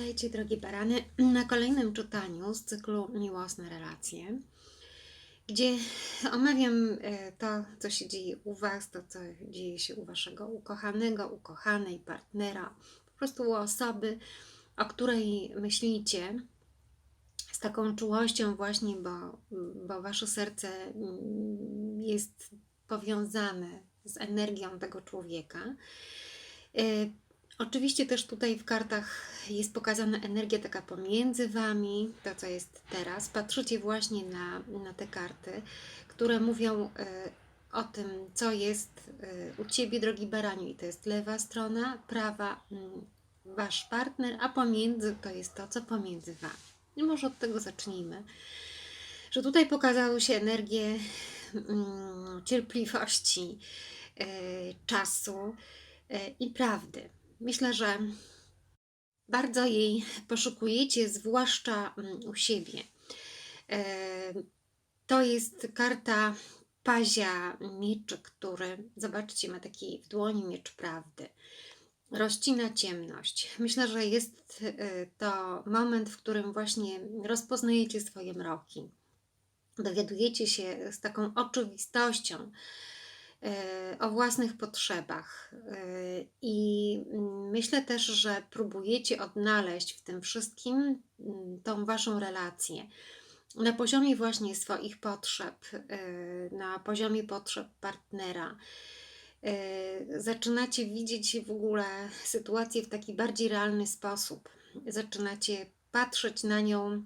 Witajcie, drogie barany, na kolejnym czytaniu z cyklu Miłosne Relacje, gdzie omawiam e, to, co się dzieje u Was, to, co dzieje się u Waszego ukochanego, ukochanej, partnera, po prostu u osoby, o której myślicie z taką czułością, właśnie, bo, bo Wasze serce mm, jest powiązane z energią tego człowieka. Oczywiście też tutaj w kartach jest pokazana energia taka pomiędzy Wami, to co jest teraz. Patrzycie właśnie na, na te karty, które mówią e, o tym, co jest e, u Ciebie, drogi baraniu. I to jest lewa strona, prawa Wasz partner, a pomiędzy to jest to, co pomiędzy Wami. I może od tego zacznijmy. Że tutaj pokazały się energie mm, cierpliwości, e, czasu i prawdy Myślę, że bardzo jej poszukujecie, zwłaszcza mm, u siebie. E, to jest karta pazia mieczy, który, zobaczcie, ma taki w dłoni miecz prawdy. Rozcina ciemność. Myślę, że jest e, to moment, w którym właśnie rozpoznajecie swoje mroki. Dowiadujecie się z taką oczywistością, o własnych potrzebach. E, I myślę też, że próbujecie odnaleźć w tym wszystkim mm, tą waszą relację. Na poziomie właśnie swoich potrzeb, e, na poziomie potrzeb partnera. Zaczynacie widzieć w ogóle sytuację w taki bardziej realny sposób. Zaczynacie patrzeć na nią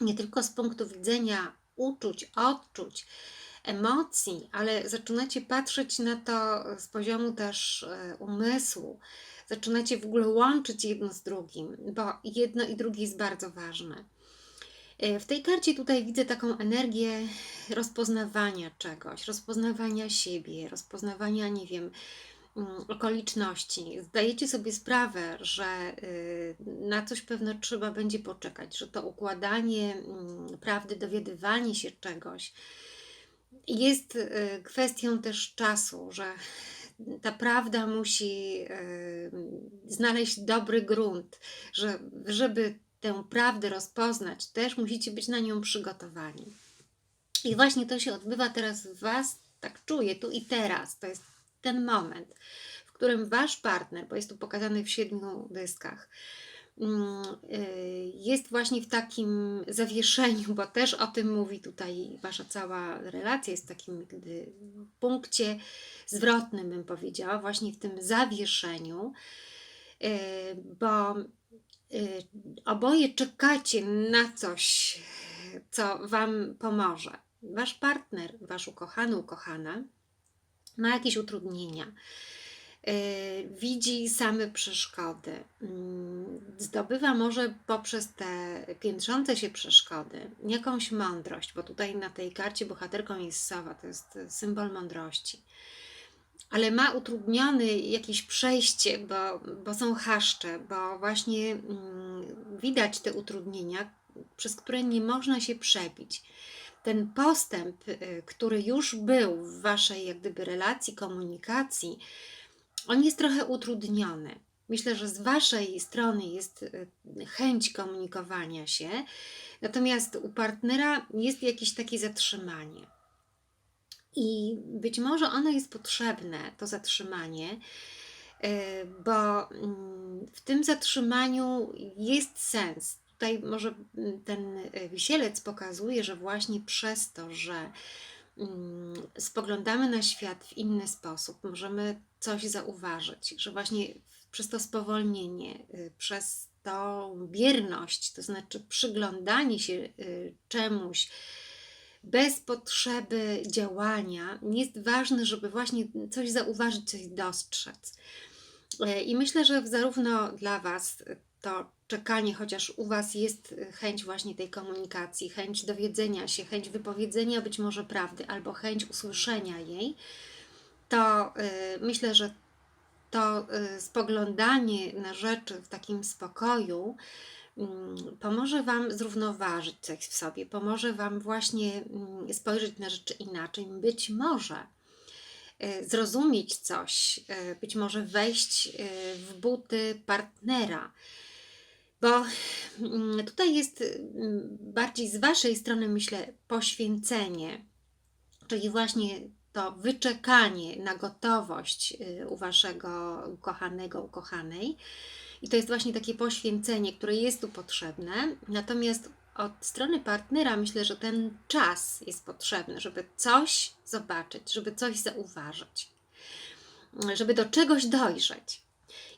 nie tylko z punktu widzenia uczuć, odczuć, emocji, ale zaczynacie patrzeć na to z poziomu też e, umysłu. Zaczynacie w ogóle łączyć jedno z drugim, bo jedno i drugie jest bardzo ważne. E, w tej karcie tutaj widzę taką energię rozpoznawania czegoś, rozpoznawania siebie, rozpoznawania, nie wiem, mm, okoliczności. Zdajecie sobie sprawę, że y, na coś pewno trzeba będzie poczekać, że to układanie mm, prawdy, dowiadywanie się czegoś, jest y, kwestią też czasu, że ta prawda musi y, znaleźć dobry grunt, że żeby tę prawdę rozpoznać, też musicie być na nią przygotowani. I właśnie to się odbywa teraz w Was, tak czuję, tu i teraz. To jest ten moment, w którym Wasz partner, bo jest tu pokazany w siedmiu dyskach, jest właśnie w takim zawieszeniu, bo też o tym mówi tutaj Wasza cała relacja, jest w takim punkcie zwrotnym, bym powiedziała, właśnie w tym zawieszeniu, y, bo y, oboje czekacie na coś, co Wam pomoże. Wasz partner, Wasz ukochany, ukochana ma jakieś utrudnienia Y, widzi same przeszkody. Mm, zdobywa może poprzez te piętrzące się przeszkody jakąś mądrość, bo tutaj na tej karcie bohaterką jest sowa, to jest symbol mądrości. Ale ma utrudniony jakieś przejście, bo, bo są haszcze, bo właśnie mm, widać te utrudnienia, przez które nie można się przebić ten postęp, y, który już był w waszej jak gdyby relacji, komunikacji, on jest trochę utrudniony. Myślę, że z Waszej strony jest y, chęć komunikowania się, natomiast u partnera jest jakieś takie zatrzymanie. I być może ono jest potrzebne, to zatrzymanie, y, bo mm, w tym zatrzymaniu jest sens. Tutaj może mm, ten y, wisielec pokazuje, że właśnie przez to, że spoglądamy na świat w inny sposób, możemy coś zauważyć, że właśnie przez to spowolnienie, y, przez tą bierność, to znaczy przyglądanie się y, czemuś bez potrzeby działania, jest ważne, żeby właśnie coś zauważyć, coś dostrzec. Y, I myślę, że zarówno dla Was to czekanie, chociaż u Was jest chęć właśnie tej komunikacji, chęć dowiedzenia się, chęć wypowiedzenia być może prawdy albo chęć usłyszenia jej, to y, myślę, że to y, spoglądanie na rzeczy w takim spokoju mm, pomoże Wam zrównoważyć coś w sobie, pomoże Wam właśnie mm, spojrzeć na rzeczy inaczej. Być może y, zrozumieć coś, być może wejść w buty partnera, Bo mm, tutaj jest mm, bardziej z Waszej strony, myślę, poświęcenie, czyli właśnie to wyczekanie na gotowość y, u Waszego ukochanego, ukochanej. I to jest właśnie takie poświęcenie, które jest tu potrzebne. Natomiast od strony partnera myślę, że ten czas jest potrzebny, żeby coś zobaczyć, żeby coś zauważyć, żeby do czegoś dojrzeć.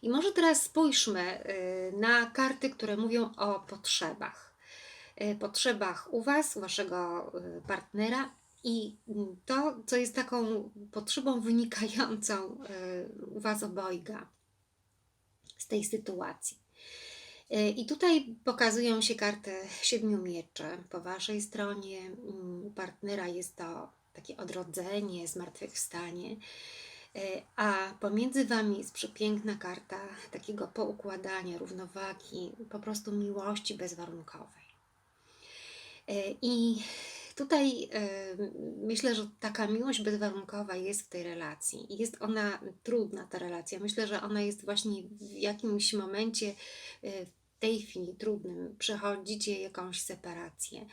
I może teraz spójrzmy y, na karty, które mówią o potrzebach. Y, Potrzebach u Was, u Waszego y, partnera i to, co jest taką potrzebą wynikającą u Was obojga z tej sytuacji. I tutaj pokazują się karty siedmiu mieczy. Po Waszej stronie mm, u partnera jest to takie odrodzenie, zmartwychwstanie. E, A pomiędzy Wami jest przepiękna karta takiego poukładania, równowagi, po prostu miłości bezwarunkowej. E, I tutaj e, myślę, że taka miłość bezwarunkowa jest w tej relacji. Jest ona trudna, ta relacja. Myślę, że ona jest właśnie w jakimś momencie, w tej chwili trudnym. Przechodzicie jakąś separację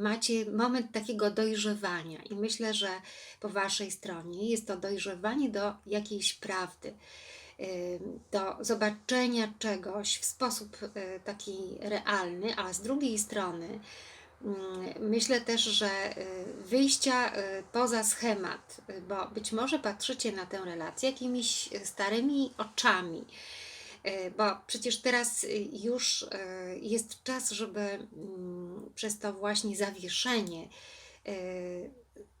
macie moment takiego dojrzewania i myślę, że po Waszej stronie jest to dojrzewanie do jakiejś prawdy, do zobaczenia czegoś w sposób y, taki realny, a z drugiej strony myślę też, że y, wyjścia y, poza schemat, bo być może patrzycie na tę relację jakimiś starymi oczami, bo przecież teraz y, już e, jest czas, żeby mm, przez to właśnie zawieszenie e,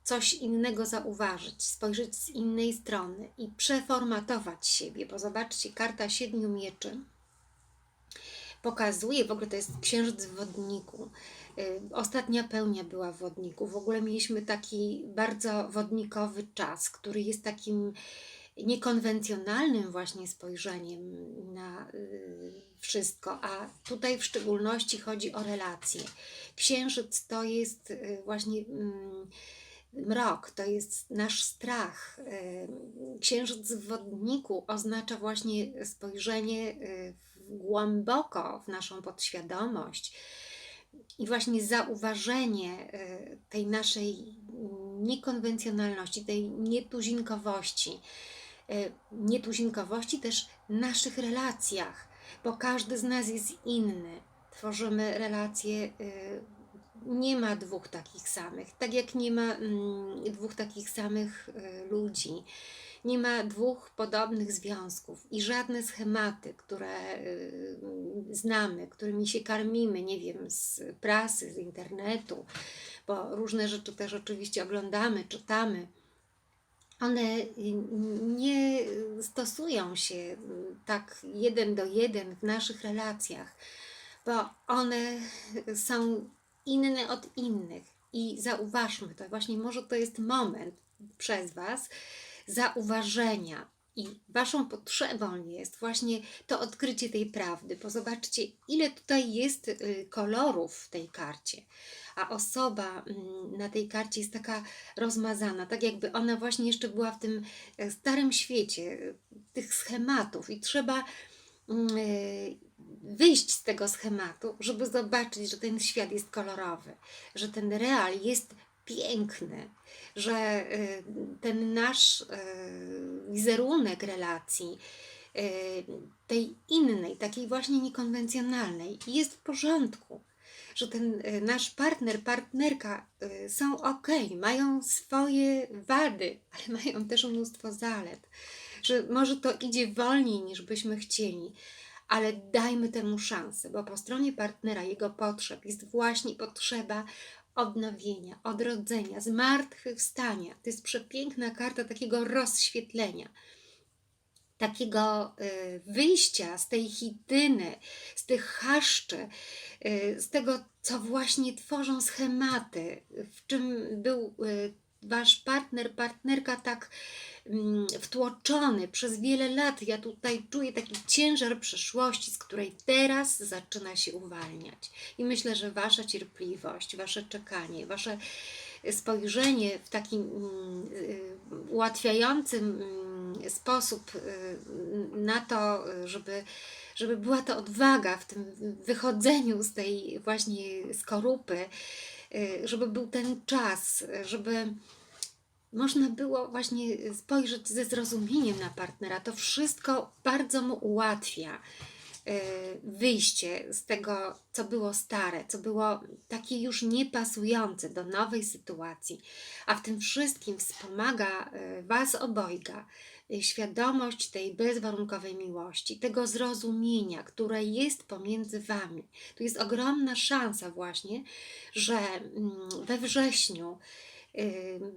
coś innego zauważyć, spojrzeć z innej strony i przeformatować siebie, bo zobaczcie, karta siedmiu mieczy pokazuje, w ogóle to jest księżyc w wodniku. Ostatnia pełnia była w wodniku. W ogóle mieliśmy taki bardzo wodnikowy czas, który jest takim niekonwencjonalnym właśnie spojrzeniem na y, wszystko, a tutaj w szczególności chodzi o relacje. Księżyc to jest y, właśnie mm, mrok, to jest nasz strach. Y, księżyc w wodniku oznacza właśnie spojrzenie głęboko w naszą podświadomość i właśnie zauważenie tej naszej niekonwencjonalności, tej nietuzinkowości. E, nietuzinkowości też naszych relacjach, bo każdy z nas jest inny. Tworzymy relacje, e, nie ma dwóch takich samych, tak jak nie ma mm, dwóch takich samych e, ludzi. Nie ma dwóch podobnych związków i żadne schematy, które znamy, którymi się karmimy, nie wiem, z prasy, z internetu, bo różne rzeczy też oczywiście oglądamy, czytamy, one nie stosują się tak jeden do jeden w naszych relacjach, bo one są inne od innych. I zauważmy to, właśnie może to jest moment przez Was zauważenia. I Waszą potrzebą jest właśnie to odkrycie tej prawdy, bo zobaczcie, ile tutaj jest y, kolorów w tej karcie. A osoba mm, na tej karcie jest taka rozmazana, tak jakby ona właśnie jeszcze była w tym e, starym świecie e, tych schematów. I trzeba mm, e, wyjść z tego schematu, żeby zobaczyć, że ten świat jest kolorowy, że ten real jest piękny, że ten nasz wizerunek relacji, tej innej, takiej właśnie niekonwencjonalnej, jest w porządku że ten nasz partner, partnerka są ok, mają swoje wady, ale mają też mnóstwo zalet, że może to idzie wolniej niż byśmy chcieli, ale dajmy temu szansę, bo po stronie partnera, jego potrzeb jest właśnie potrzeba odnowienia, odrodzenia, zmartwychwstania. To jest przepiękna karta takiego rozświetlenia takiego y, wyjścia z tej hityny, z tych chaszczy, y, z tego, co właśnie tworzą schematy, w czym był y, wasz partner, partnerka tak mm, wtłoczony przez wiele lat. Ja tutaj czuję taki ciężar przeszłości, z której teraz zaczyna się uwalniać. I myślę, że wasza cierpliwość, wasze czekanie, wasze spojrzenie w taki mm, y, ułatwiającym mm, sposób y, na to, żeby, żeby była to odwaga w tym wychodzeniu z tej właśnie skorupy, żeby był ten czas, żeby można było właśnie spojrzeć ze zrozumieniem na partnera. To wszystko bardzo mu ułatwia wyjście z tego, co było stare, co było takie już niepasujące do nowej sytuacji, a w tym wszystkim wspomaga Was obojga świadomość tej bezwarunkowej miłości, tego zrozumienia, które jest pomiędzy Wami. Tu jest ogromna szansa właśnie, że we wrześniu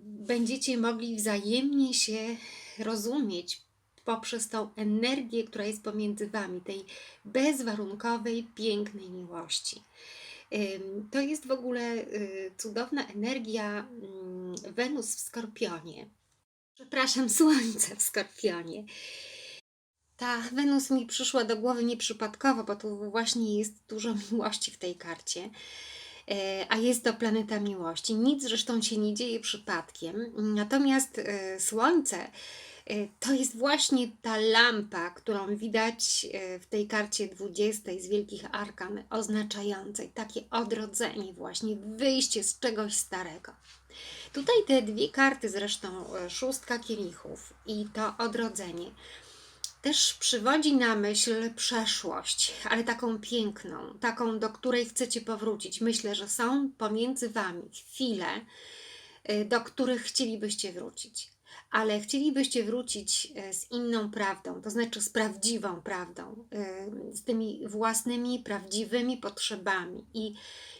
będziecie mogli wzajemnie się rozumieć, poprzez tą energię, która jest pomiędzy Wami, tej bezwarunkowej, pięknej miłości. To jest w ogóle y, cudowna energia mm, Wenus w Skorpionie. Przepraszam, Słońce w Skorpionie. Ta Wenus mi przyszła do głowy nieprzypadkowo, bo tu właśnie jest dużo miłości w tej karcie. E, a jest to planeta miłości. Nic zresztą się nie dzieje przypadkiem. Natomiast e, Słońce E, to jest właśnie ta lampa, którą widać w tej karcie 20 z Wielkich Arkan, oznaczającej takie odrodzenie, właśnie wyjście z czegoś starego. Tutaj te dwie karty, zresztą e, szóstka kielichów i to odrodzenie, też przywodzi na myśl przeszłość, ale taką piękną, taką, do której chcecie powrócić. Myślę, że są pomiędzy Wami chwile, do których chcielibyście wrócić ale chcielibyście wrócić e, z inną prawdą, to znaczy z prawdziwą prawdą, e, z tymi własnymi, prawdziwymi potrzebami. I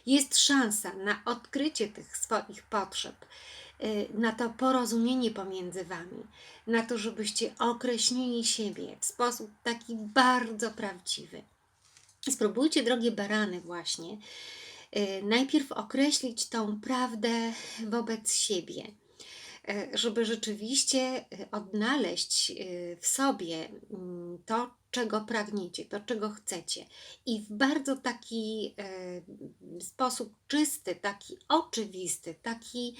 jest szansa na odkrycie tych swoich potrzeb, e, na to porozumienie pomiędzy Wami, na to, żebyście określili siebie w sposób taki bardzo prawdziwy. Spróbujcie, drogie barany, właśnie najpierw określić tą prawdę wobec siebie żeby rzeczywiście e, odnaleźć e, w sobie mm, to, czego pragniecie, to, czego chcecie. I w bardzo taki sposób czysty, taki oczywisty, taki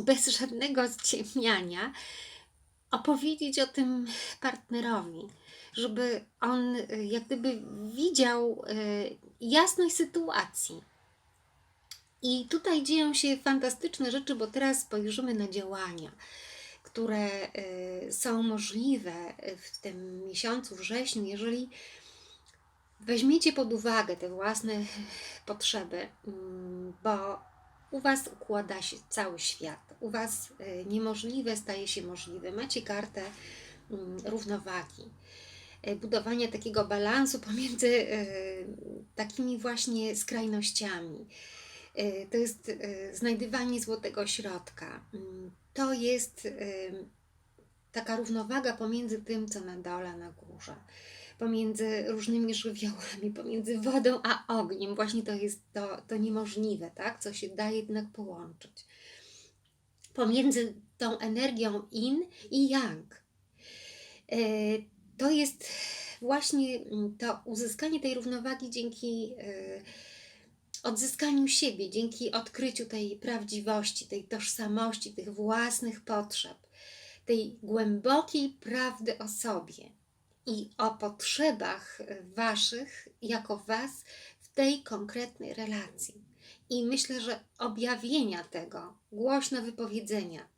bez żadnego zciemniania, opowiedzieć o tym partnerowi, żeby on jak gdyby widział jasność sytuacji i tutaj dzieją się fantastyczne rzeczy, bo teraz spojrzymy na działania, które y, są możliwe w tym miesiącu wrześniu, jeżeli weźmiecie pod uwagę te własne potrzeby, mm, bo u Was układa się cały świat, u Was y, niemożliwe staje się możliwe. Macie kartę mm, równowagi, y, budowania takiego balansu pomiędzy takimi właśnie skrajnościami. Y, to jest y, znajdywanie złotego środka. Mm, to jest y, taka równowaga pomiędzy tym, co na dole, na górze, pomiędzy różnymi żywiołami, pomiędzy wodą a ogniem. Właśnie to jest to, to niemożliwe, tak? co się da jednak połączyć. Pomiędzy tą energią in i yang. To jest właśnie mm, to uzyskanie tej równowagi dzięki odzyskaniu siebie, dzięki odkryciu tej prawdziwości, tej tożsamości, tych własnych potrzeb, tej głębokiej prawdy o sobie i o potrzebach Waszych, jako Was w tej konkretnej relacji. I myślę, że objawienia tego, głośno wypowiedzenia,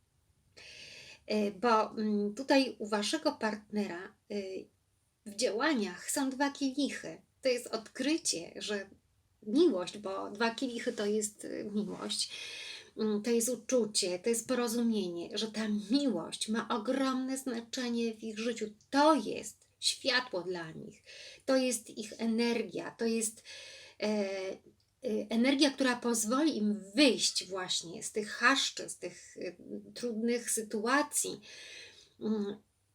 e, bo mm, tutaj u Waszego partnera e, w działaniach są dwa kielichy. To jest odkrycie, że miłość, bo dwa kielichy to jest y, miłość. Mm, to jest uczucie, to jest porozumienie, że ta miłość ma ogromne znaczenie w ich życiu. To jest światło dla nich, to jest ich energia, to jest e, e, energia, która pozwoli im wyjść właśnie z tych haszczy, z tych e, trudnych sytuacji.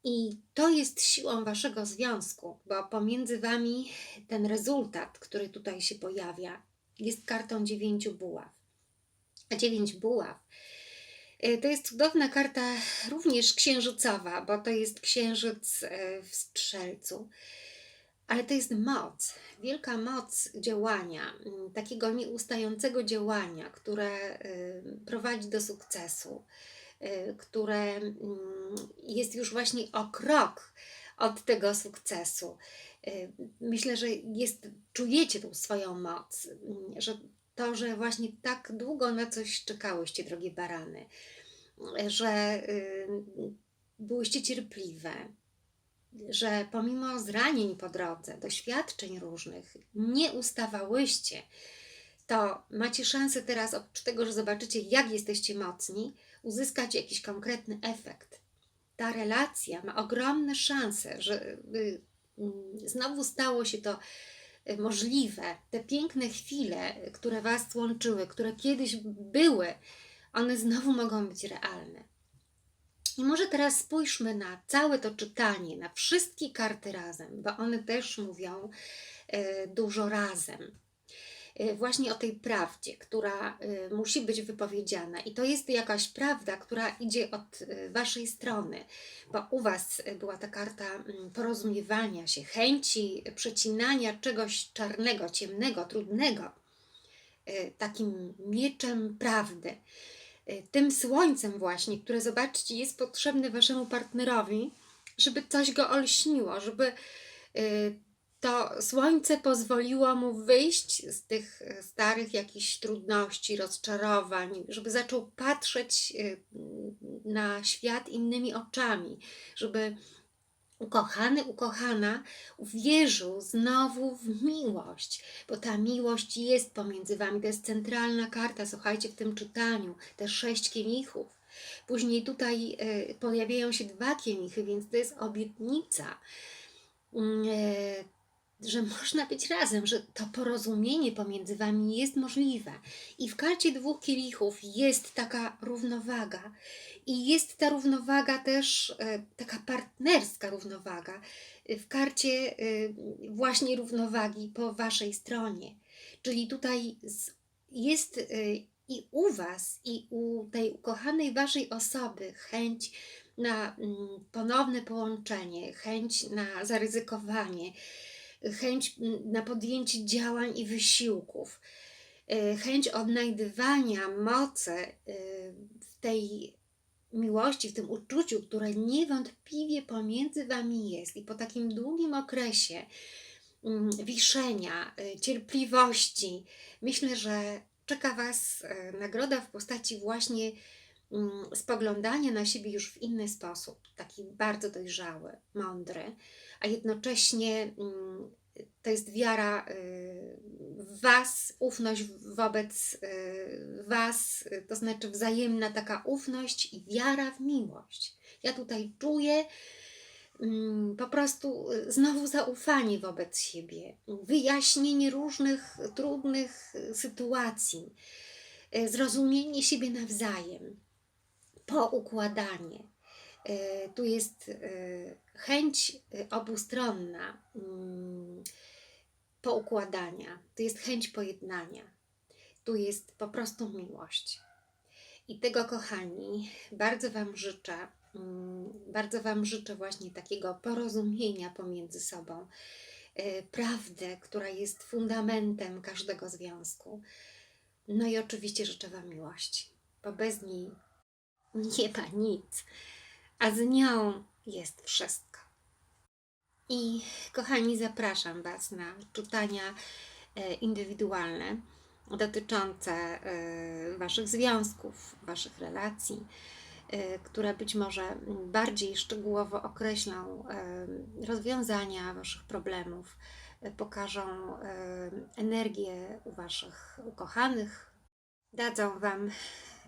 I to jest siłą waszego związku, bo pomiędzy wami ten rezultat, który tutaj się pojawia, jest kartą dziewięciu buław. A dziewięć buław y, to jest cudowna karta, również księżycowa, bo to jest księżyc y, w strzelcu. ale to jest moc, wielka moc działania, mm, takiego nieustającego działania, które y, prowadzi do sukcesu, które mm, jest już właśnie o krok od tego sukcesu. Y, Myślę, że jest, czujecie tą swoją moc, mm, że to, że właśnie tak długo na coś czekałyście, drogie barany, że y, byłyście cierpliwe, że pomimo zranień po drodze, doświadczeń różnych, nie ustawałyście, to macie szansę teraz, oprócz tego, że zobaczycie, jak jesteście mocni, uzyskać jakiś konkretny efekt. Ta relacja ma ogromne szanse, że y, mm, znowu stało się to y, możliwe. Te piękne chwile, które Was łączyły, które kiedyś były, one znowu mogą być realne. I może teraz spójrzmy na całe to czytanie, na wszystkie karty razem, bo one też mówią e, dużo razem. E, Właśnie o tej prawdzie, która e, musi być wypowiedziana, i to jest jakaś prawda, która idzie od e, Waszej strony, bo u Was była ta karta mm, porozumiewania się, chęci przecinania czegoś czarnego, ciemnego, trudnego, takim mieczem prawdy. Y, tym słońcem właśnie, które zobaczcie jest potrzebne waszemu partnerowi, żeby coś go olśniło, żeby y, to słońce pozwoliło mu wyjść z tych y, starych jakichś trudności, rozczarowań, żeby zaczął patrzeć y, na świat innymi oczami, żeby ukochany, ukochana uwierzył znowu w miłość, bo ta miłość jest pomiędzy wami. To jest centralna karta, słuchajcie, w tym czytaniu, te sześć kielichów. Później tutaj e, pojawiają się dwa kielichy, więc to jest obietnica, mm, e, że można być razem, że to porozumienie pomiędzy wami jest możliwe. I w karcie dwóch kielichów jest taka równowaga. I jest ta równowaga też e, taka partnerska równowaga e, w karcie e, właśnie równowagi po waszej stronie. Czyli tutaj jest i u was, i u tej ukochanej waszej osoby chęć na mm, ponowne połączenie, chęć na zaryzykowanie, chęć mm, na podjęcie działań i wysiłków, e, chęć odnajdywania mocy e, w tej miłości, w tym uczuciu, które niewątpliwie pomiędzy Wami jest. I po takim długim okresie mm, wiszenia, y, cierpliwości, myślę, że czeka Was e, nagroda w postaci właśnie mm, spoglądania na siebie już w inny sposób, taki bardzo dojrzały, mądry, a jednocześnie mm, to jest wiara y, w Was, ufność wobec y, Was, to znaczy wzajemna taka ufność i wiara w miłość. Ja tutaj czuję mm, po prostu y, znowu zaufanie wobec siebie, wyjaśnienie różnych trudnych sytuacji, zrozumienie siebie nawzajem, poukładanie. Y, Tu jest y, chęć y, obustronna mm, poukładania, tu jest chęć pojednania, tu jest po prostu miłość. I tego, kochani, bardzo Wam życzę. mm, Bardzo Wam życzę właśnie takiego porozumienia pomiędzy sobą, y, prawdę, która jest fundamentem każdego związku. No i oczywiście życzę Wam miłości, bo bez niej nie ma nic, a z nią jest wszystko. I kochani, zapraszam Was na czytania e, indywidualne dotyczące e, Waszych związków, Waszych relacji, e, które być może bardziej szczegółowo określą rozwiązania Waszych problemów, pokażą energię u Waszych ukochanych, dadzą Wam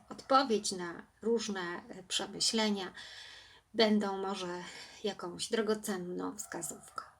odpowiedź na różne e, przemyślenia, będą może jakąś drogocenną wskazówką.